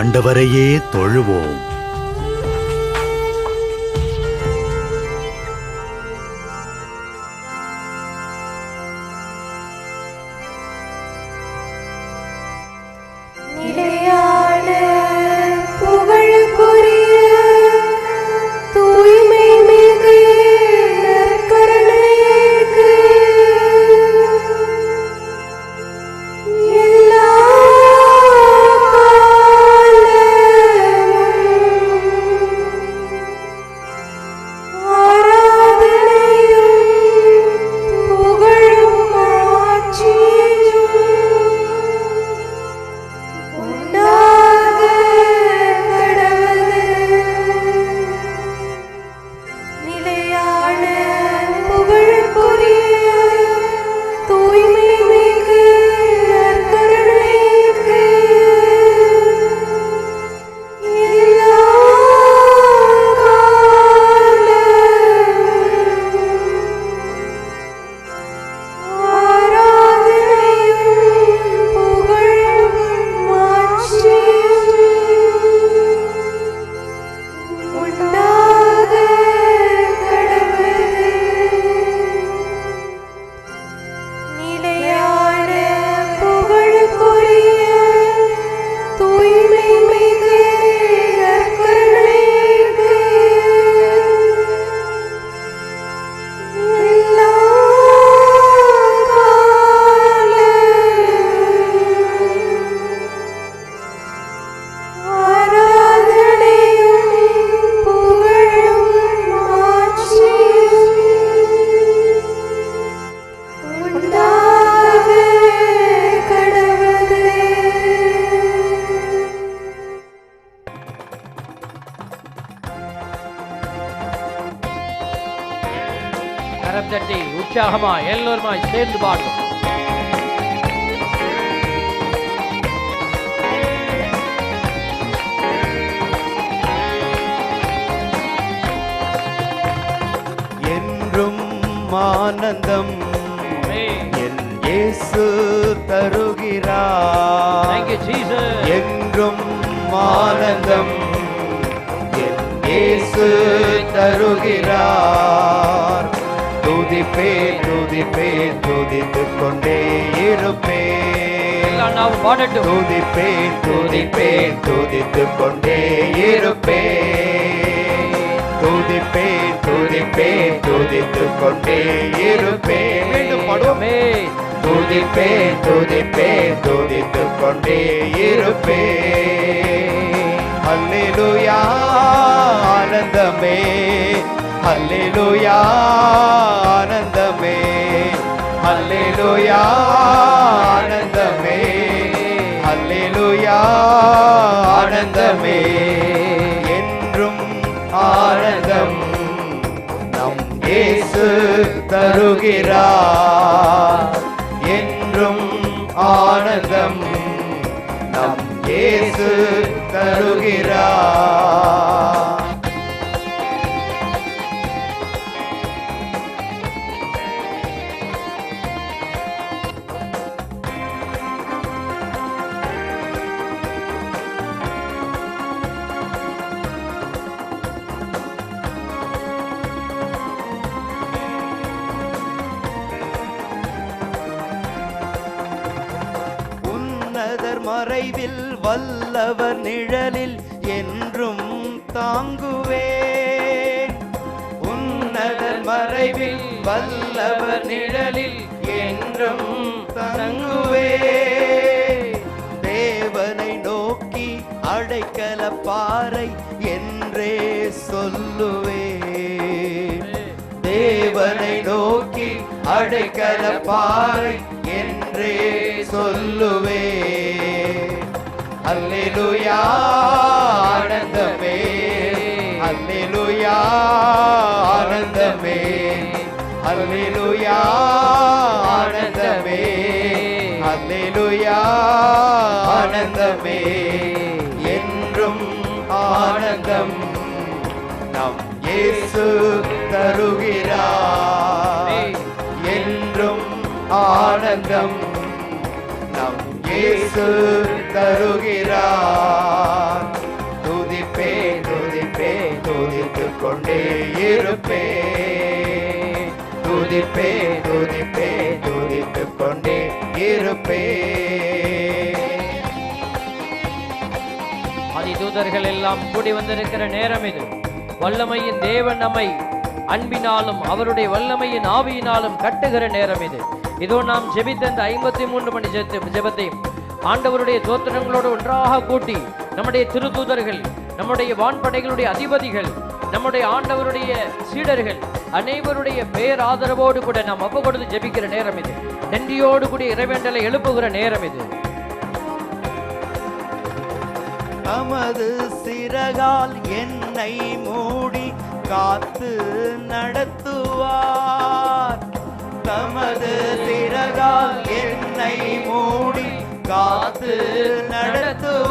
ஆண்டவரையே தொழுவோம். சேர்ந்து பாடும் என்றும் ஆனந்தம் என் இயேசு தருகிறார். என்றும் ஆனந்தம் என் இயேசு தருகிறார். துதிப்பே துதிப்பே துதித்துக் கொண்டே இருப்பே. எல்லா நாவும் பாடட்டும் துதிப்பே துதிப்பே துதித்துக் கொண்டே இருப்பே. துதிப்பே துதிப்பே துதித்துக் கொண்டே இருப்பே. மீண்டும் பாடுவோம். ஆமென். துதிப்பே துதிப்பே துதித்துக் கொண்டே இருப்பே. அல்லேலூயா ஆனந்தமே. அல்லேலூயா ஆனந்தமே. அல்லேலூயா ஆனந்தமே. அல்லேலூயா ஆனந்தமே. என்றும் ஆனந்தம் நம் இயேசு தருகிறார். என்றும் ஆனந்தம் நம் இயேசு தருகிறார் அவர் நிழலில் என்றும் தாங்குவேன் உன்னதர் மறைவில் வல்லவர் நிழலில் என்றும் தங்குவேன் தேவனை நோக்கி அடைக்கல பாறை என்றே சொல்லுவேன் தேவனை நோக்கி அடைக்கல பாறை என்றே சொல்லுவேன் அல்லேலூயா ஆனந்தமே. அல்லேலூயா ஆனந்தமே. அல்லேலூயா ஆனந்தமே. அல்லேலூயா ஆனந்தமே. என்றும் ஆனந்தம் நம் இயேசு தருகிறார். என்றும் ஆனந்தம் நம் நம் இயேசு தருகிறார். துதிப்பே துதிப்பே துதித்து கொண்டே இருப்பே. துதிப்பே துதிப்பே துதித்து கொண்டே இருப்பே. அதிதூதர்கள் எல்லாம் கூடி வந்திருக்கிற நேரம் இது. வல்லமையின் தேவன் நம்மை அன்பினாலும் அவருடைய வல்லமையின் ஆவியினாலும் கட்டுகிற நேரம் இது. இதோ நாம் ஜெபித்த இந்த ஐம்பத்தி மூன்று மணி ஜெபத்தை- ஜெபத்தையும் ஆண்டவருடைய தோத்திரங்களோடு ஒன்றாக கூட்டி நம்முடைய திருதூதர்கள் நம்முடைய வான்படைகளுடைய அதிபதிகள் நம்முடைய ஆண்டவருடைய சீடர்கள் அனைவருடைய பேர் ஆதரவோடு கூட நாம் ஒப்பு கொடுத்து ஜெபிக்கிற நேரம் இது. நன்றியோடு கூடிய இறைவேண்டலை எழுப்புகிற நேரம் இது. தமது சிறகால் என்னை மூடி காத்து நடத்துவார். தமது சிறகால் என்னை மூடி காத்து நடத்துவார்.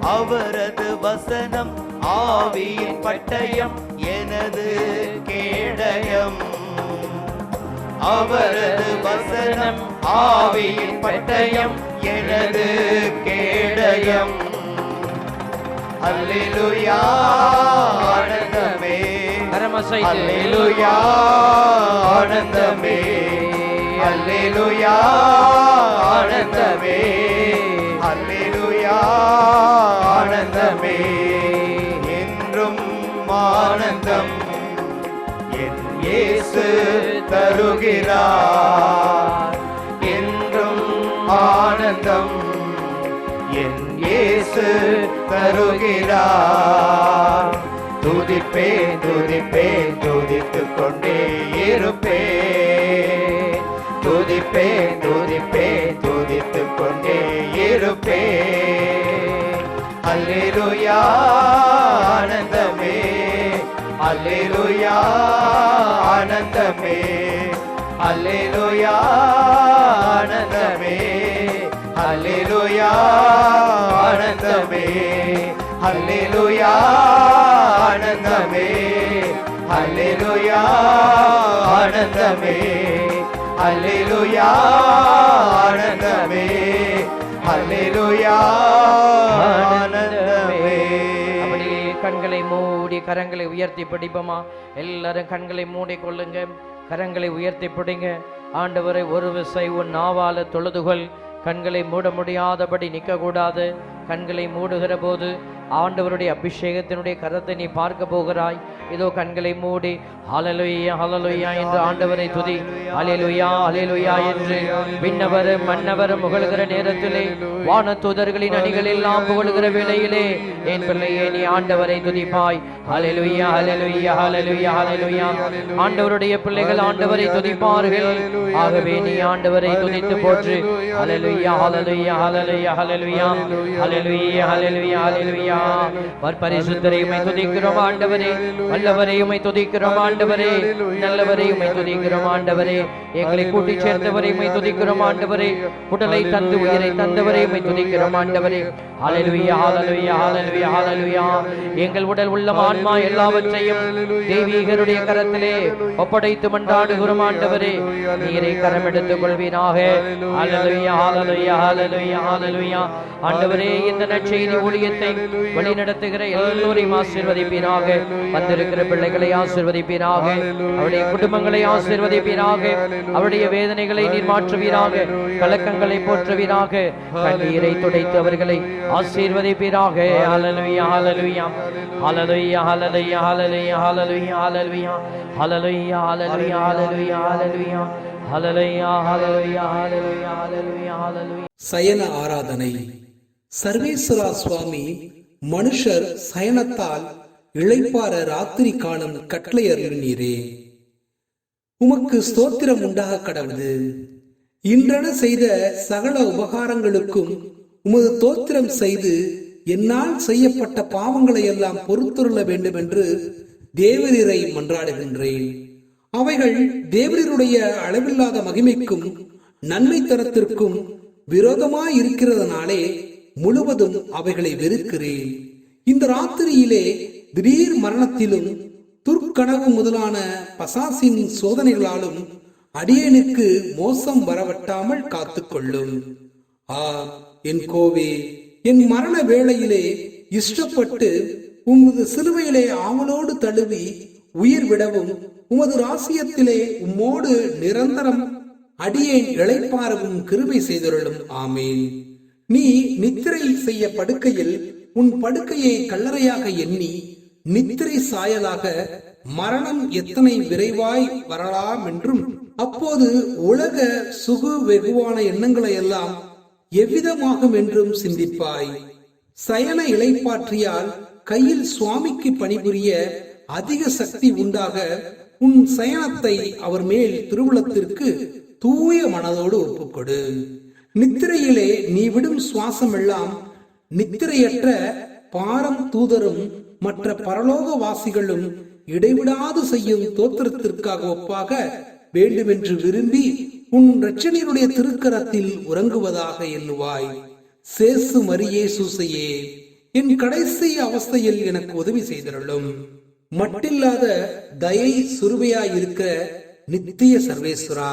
அவரது வசனம் ஆவியின் பட்டயம் எனது கேடயம். அவரது வசனம் ஆவியின் பட்டயம் எனது கேடயம். அல்லேலூயா ஆனந்தமே. அல்லேலூயா ஆனந்தமே. அல்லேலுயா ஆனந்தமே. அல்லேலுயா ஆனந்தமே. என்றும் ஆனந்தம் என் இயேசு தருகிறார். என்றும் ஆனந்தம் என் இயேசு தருகிறார். துதிப்பே துதிப்பே துதித்துக் கொண்டே இருப்பேன். துதிப்பே துதிப்பே துதித்து கொண்டே இருப்பே. அல்லேலூயா ஆனந்தமே. அல்லேலூயா ஆனந்தமே. அல்லேலூயா ஆனந்தமே. அல்லேலூயா ஆனந்தமே. அல்லேலூயா ஆனந்தமே. அல்லேலூயா ஆனந்தமே. அல்லேலூயா ஆனந்தமே. அல்லேலூயா ஆனந்தமே. அப்படியே கண்களை மூடி கரங்களை உயர்த்தி பிடிப்போமா? எல்லாரும் கண்களை மூடி கொள்ளுங்க. கரங்களை உயர்த்தி பிடிங்க. ஆண்டவரை ஒரு விசை உன் நாவால தொழுதுகொள். கண்களை மூட முடியாதபடி நிற்க கூடாது கண்களை மூடுகிற போது ஆண்டவருடைய அபிஷேகத்தினுடைய கரத்தை நீ பார்க்க போகிறாய். இதோ கண்களை மூடி ஹalleluya ஹalleluya என்று ஆண்டவரை துதி. ஹalleluya ஹalleluya என்று விண்ணவர் மன்னவர் முகழ்கிற நேரத்திலே வான தூதர்களின் அணிகள் எல்லாம் புகழ்கிற வேளையிலே என் பிள்ளையே நீ ஆண்டவரை துதிப்பாய். ஹalleluya ஹalleluya ஹalleluya ஹalleluya ஆண்டவருடைய பிள்ளைகள் ஆண்டவரை துதிப்பார்கள். ஆகவே நீ ஆண்டவரை துதித்து போற்று. ஹalleluya ஹalleluya ஹalleluya ஹalleluya ஹalleluya ஹalleluya ஹalleluya பரிசுத்தரை உம்மை துதிக்கிறோம் ஆண்டவரே. வல்லவரை உம்மை துதிக்கிறோம் ஆண்டவரே. நல்லவரை உம்மை துதிக்கிறோம் ஆண்டவரே. எங்களை கூட்டி சேர்த்தவரை உம்மை துதிக்கிறோம் ஆண்டவரே. உடலை தந்து உயிரை தந்தவரை உம்மை துதிக்கிறோம் ஆண்டவரே. ஹalleluya ஹalleluya ஹalleluya ஹalleluya எங்கள் உடல் உள்ளம் ஆன்மா எல்லாவற்றையும் தெய்வீகருடைய கரத்திலே ஒப்படைத்து மன்றாடுகிறோம் ஆண்டவரே. நீரை கரம் எடுத்துக் கொள்வீராக. ஹalleluya ஹalleluya ஹalleluya ஹalleluya ஆண்டவரே இந்த நற்செய்தி ஊழியத்தை வழிநடத்துகிற எல்லோரையும் ஆசீர்வதிப்பீராக. வந்திருக்கிற பிள்ளைகளை ஆசீர்வதிப்பீராக. அவருடைய குடும்பங்களை ஆசீர்வதிப்பீராக. அவருடைய வேதனைகளை நீர் மாற்றுவீராக. கலக்கங்களை போற்றுவீராக. கண்ணீரை துடைத்து அவர்களை ஆசீர்வதிப்பீராக. ஹalleluya ஹalleluya ஹalleluya ஹalleluya ஹalleluya. ஹalleluya ஹalleluya ஹalleluya ஹalleluya. ஹalleluya ஹalleluya ஹalleluya ஹalleluya ஹalleluya. சயன ஆராதனை. சர்வேஸ்வரா சுவாமி மனுஷர் சயனத்தால் இழைப்பாற ராத்திரி காலம் கட்டளையருளினீரே. உமக்கு ஸ்தோத்திரம் உண்டாக கடவுது இன்றென செய்த சகல உபகாரங்களுக்கும் உமது தோத்திரம் செய்து என்னால் செய்யப்பட்ட பாவங்களை எல்லாம் பொறுத்துள்ள வேண்டும் என்று தேவரீரை மன்றாடுகின்றேன். அவைகள் தேவரீருடைய அளவில்லாத மகிமைக்கும் நன்மை தரத்திற்கும் விரோதமாய் இருக்கிறதுனாலே முழுவதும் அவைகளை வெறுக்கிறேன். இந்த ராத்திரியிலே திடீர் மரணத்திலும் துர்க்கனவு முதலான பசாசின் சோதனைகளாலும் அடியனுக்கு மோசம் வரவட்டாமல் காத்துக்கொள்ளும். ஆ என் கோவே என் மரண வேளையிலே இஷ்டப்பட்டு உமது சிலுவையிலே ஆவலோடு தழுவி உயிர் விடவும் உமது ராசியத்திலே உம்மோடு நிரந்தரம் அடியேன் இழைப்பாரவும் கிருபை செய்தருளும். ஆமேன். நீ நித்திரை செய்ய படுக்கையில் உன் படுக்கையை கல்லறையாக எண்ணி நித்திரை சாயலாக மரணம் எத்தனை விரைவாய் வரலாம் என்றும் அப்போது உலக சுகு வெகுவான எண்ணங்களை எல்லாம் எவ்விதமாகும் என்றும் சிந்திப்பாய். சயன இலைப்பாற்றியால் கையில் சுவாமிக்கு பணிபுரிய அதிக சக்தி உண்டாக உன் சயனத்தை அவர் மேல் திருவுளத்திற்கு தூய மனதோடு ஒப்புக்கொடு. நித்திரையிலே நீ விடும் சுவாசம் எல்லாம் நித்திரையற்ற பாரம் தூதரும் மற்ற பரலோக வாசிகளும் இடைவிடாது செய்யும் தோத்திரத்திற்காக ஒப்பாக வேண்டுமென்று விரும்பி உன் இரட்சணியருடைய திருக்கரத்தில் உறங்குவதாக எண்ணுவாய். சேசு மரியே சூசையே என் கடைசி அவஸ்தையில் எனக்கு உதவி செய்திருளும். மட்டில்லாத தயை சுருவையாயிருக்கிற நித்திய சர்வேஸ்வரா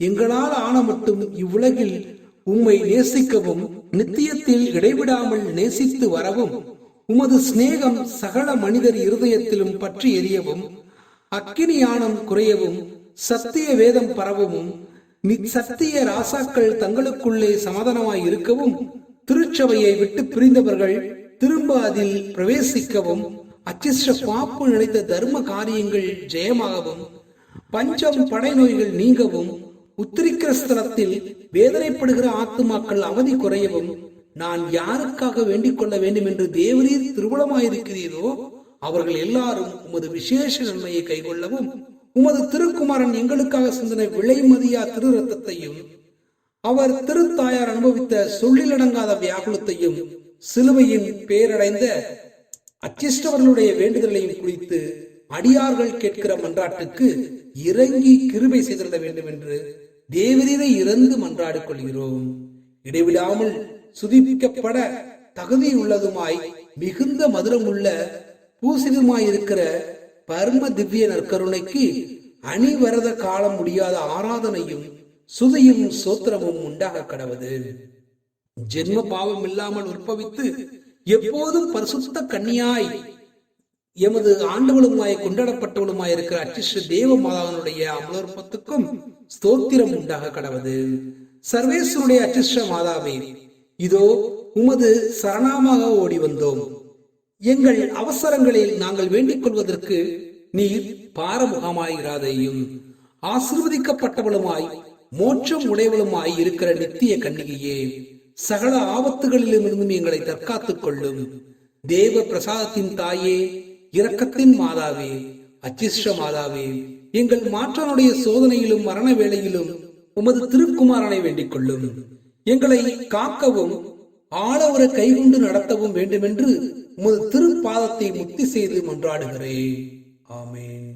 எங்களால் ஆன மட்டும் இவ்வுலகில் உம்மை நேசிக்கவும் நித்தியத்தில் இடைவிடாமல் நேசித்து வரவும் உமது சிநேகம் சகல மனிதர் இருதயத்திலும் பற்றி எரியவும் அக்கினியானம் குறையவும் சத்திய வேதம் பரவவும் சத்திய ராசாக்கள் தங்களுக்குள்ளே சமாதானமாய் இருக்கவும் திருச்சபையை விட்டு பிரிந்தவர்கள் திரும்ப அதில் பிரவேசிக்கவும் அச்சிஷ்ட பாப்பு நினைத்த தர்ம காரியங்கள் ஜெயமாகவும் பஞ்சம் படை நோய்கள் நீங்கவும் உத்திரிக்கிற ஸ்தலத்தில் வேதனைப்படுகிற ஆத்துமாக்கள் அவதி குறையவும் நான் யாருக்காக வேண்டிக் கொள்ள வேண்டும் என்று தேவரீர் திருவுளமாயிருக்கிறீரோ அவர்கள் எல்லாரும் உமது விசேஷ நன்மையை கைகொள்ளவும் உமது திருக்குமாரன் எங்களுக்காக சிந்தனை விலை மதியா திரு ரத்தத்தையும் அவர் திருத்தாயார் அனுபவித்த சொல்லிலடங்காத வியாகுலத்தையும் சிலுவையின் பேரடைந்த அச்சிஷ்டவர்களுடைய வேண்டுதலையும் குறித்து அடியார்கள் கேட்கிற மன்றாட்டுக்கு இறங்கி கிருபை செய்திருந்த வேண்டும் என்று தேவரீரை இறந்து மன்றாடிக் கொள்கிறோம் இடைவிடாமல் சுதிப்பிக்கப்பட தகுதியுள்ளதுமாய் மிகுந்த மதுரமுள்ள பூசிதுமாயிருக்கிற பரம திவ்ய நற்கருணைக்கு அணிவரத காலம் முடியாத ஆராதனையும் சுதியும் சோத்திரமும் உண்டாக கடவுது. ஜென்ம பாவம் இல்லாமல் உற்பவித்து எப்போதும் பரிசுத்த கன்னியாய் எமது ஆண்டுகளுமாய் கொண்டாடப்பட்டவளுமாய் இருக்கிற அச்சிஷ்ட தேவ மாதாவினுடைய அமலர்பத்துக்கும் ஸ்தோத்திரம் உண்டாக கடவுது. சர்வேஸ்வருடைய அச்சிஷ்ட மாதாவே இதோ உமது சரணாமாக ஓடி வந்தோம் எங்கள் அவசரங்களில் நாங்கள் வேண்டிக் கொள்வதற்கு நீர் பாரமுகமாயிராதையும். ஆசிர்வதிக்கப்பட்டவளுமாய் மோட்சம் உடையவளுமாய் இருக்கிற நித்திய கண்ணிகையே சகல ஆபத்துகளிலும் இருந்தும் எங்களை தற்காத்துக் கொள்ளும். தேவ பிரசாதத்தின் தாயே இரக்கத்தின் மாதாவே அச்சிஷ்ட மாதாவே எங்கள் மாற்றனுடைய சோதனையிலும் மரண வேளையிலும் உமது திருக்குமாரனை வேண்டிக் கொள்ளும் எங்களை காக்கவும் ஆளவர கைகொண்டு நடத்தவும் வேண்டுமென்று உமது திருப்பாதத்தை முத்தி செய்து மன்றாடுகிறேன். ஆமேன்.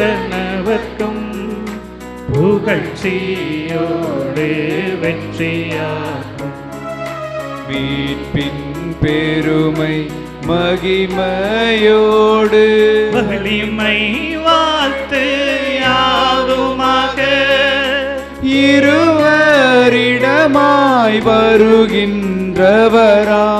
சுதனவர்க்கும் புகழ்ச்சியோடு வெற்றியாகும். மீட்பின் பெருமை மகிமையோடு. வலிமை வாழ்த்து யாதுமாக இருவரிடமாய் வருகின்றவராம்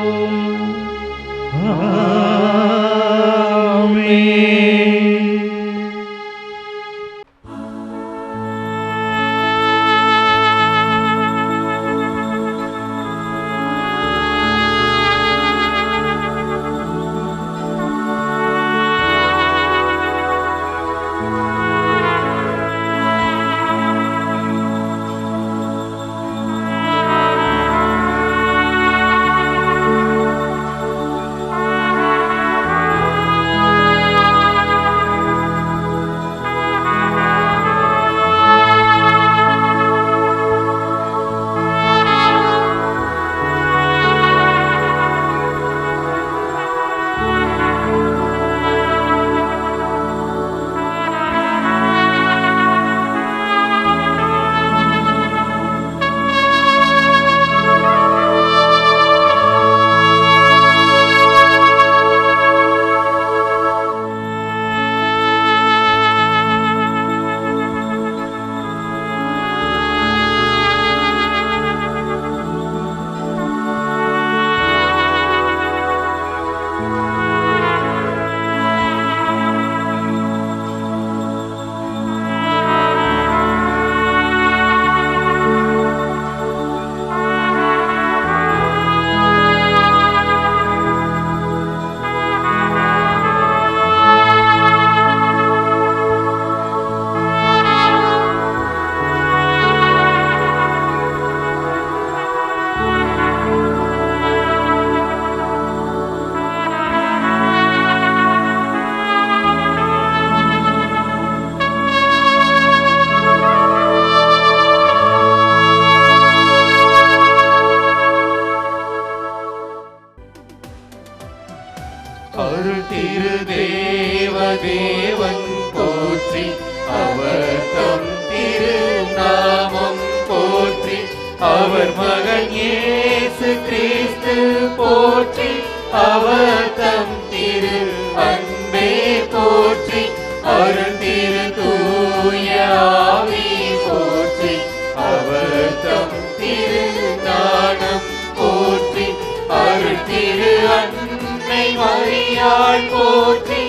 திரு அன்னை மரியாள் போற்றி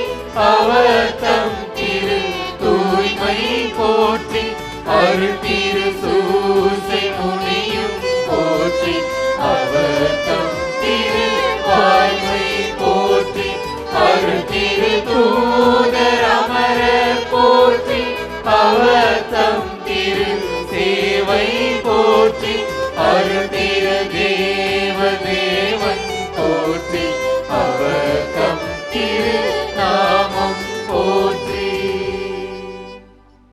அவர் தம்